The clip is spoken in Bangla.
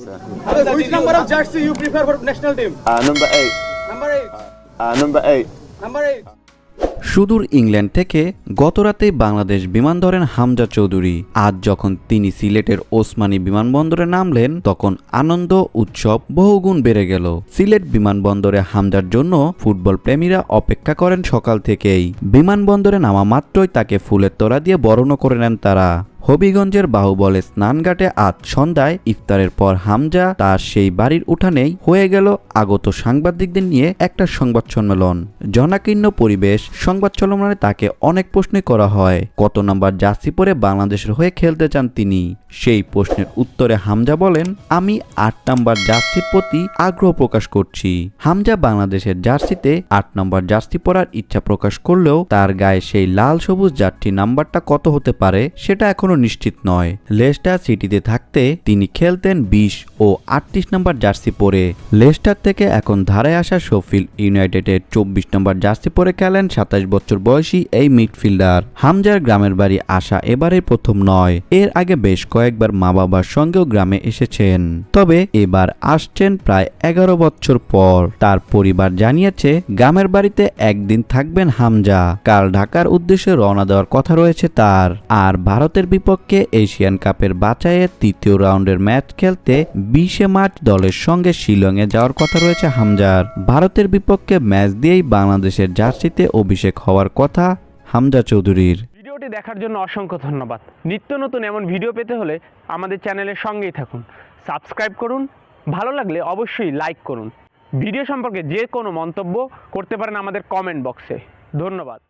Which number of jersey you prefer for national team? Uh, number eight. Number eight. Uh, number eight. Number eight. সুদূর ইংল্যান্ড থেকে গতরাতেই বাংলাদেশ বিমান ধরেন হামজা চৌধুরী আজ যখন তিনি সিলেটের ওসমানী বিমানবন্দরে নামলেন তখন আনন্দ উৎসব বহুগুণ বেড়ে গেল সিলেট বিমানবন্দরে হামজার জন্য ফুটবল প্রেমীরা অপেক্ষা করেন সকাল থেকেই বিমানবন্দরে নামা মাত্রই তাকে ফুলের তোড়া দিয়ে বরণ করে নেন তারা হবিগঞ্জের বাহুবলে স্নানঘাটে আজ সন্ধ্যায় ইফতারের পর হামজা তার সেই বাড়ির উঠানেই হয়ে গেল আগত সাংবাদিকদের নিয়ে একটা সংবাদ সম্মেলন। জনাকীর্ণ পরিবেশ, সংবাদ সম্মেলনে তাকে অনেক প্রশ্নই করা হয়। কত নম্বর জার্সি পরে বাংলাদেশের হয়ে খেলতে চান তিনি? সেই প্রশ্নের উত্তরে হামজা বলেন, আমি আট নম্বর জার্সির প্রতি আগ্রহ প্রকাশ করছি। হামজা বাংলাদেশের জার্সিতে আট নম্বর জার্সি পরার ইচ্ছা প্রকাশ করলেও তার গায়ে সেই লাল সবুজ জার্সি নাম্বারটা কত হতে পারে, সেটা এখনও নিশ্চিত নয়। লেস্টার সিটিতে থাকতে তিনি খেলতেন বিশ ও আটত্রিশ নম্বর জার্সি পরে। লেস্টার থেকে এখন ধারে আসা শোফিল্ড ইউনাইটেডের চব্বিশ নম্বর জার্সি পরে খেলেন সাতাশ বছর বয়সী এই মিডফিল্ডার। হামজার গ্রামের বাড়ি আসা এবারে প্রথম নয়। এর আগে বেশ কয়েকবার মা বাবার সঙ্গেও গ্রামে এসেছেন। তবে এবার আসছেন প্রায় এগারো বছর পর। তার পরিবার জানিয়েছে, গ্রামের বাড়িতে একদিন থাকবেন হামজা। কাল ঢাকার উদ্দেশ্যে রওনা দেওয়ার কথা রয়েছে তার। আর ভারতের বিপক্ষে এশিয়ান কাপের বাছাইয়ে তৃতীয় রাউন্ডের ম্যাচ খেলতে বিশে মার্চ দলের সঙ্গে শিলংয়ে যাওয়ার কথা রয়েছে হামজার। ভারতের বিপক্ষে ম্যাচ দিয়েই বাংলাদেশের জার্সিতে অভিষেক হওয়ার কথা হামজা চৌধুরীর। ভিডিওটি দেখার জন্য অসংখ্য ধন্যবাদ। নিত্য নতুন এমন ভিডিও পেতে হলে আমাদের চ্যানেলের সঙ্গেই থাকুন। সাবস্ক্রাইব করুন, ভালো লাগলে অবশ্যই লাইক করুন। ভিডিও সম্পর্কে যে কোনো মন্তব্য করতে পারেন আমাদের কমেন্ট বক্সে। ধন্যবাদ।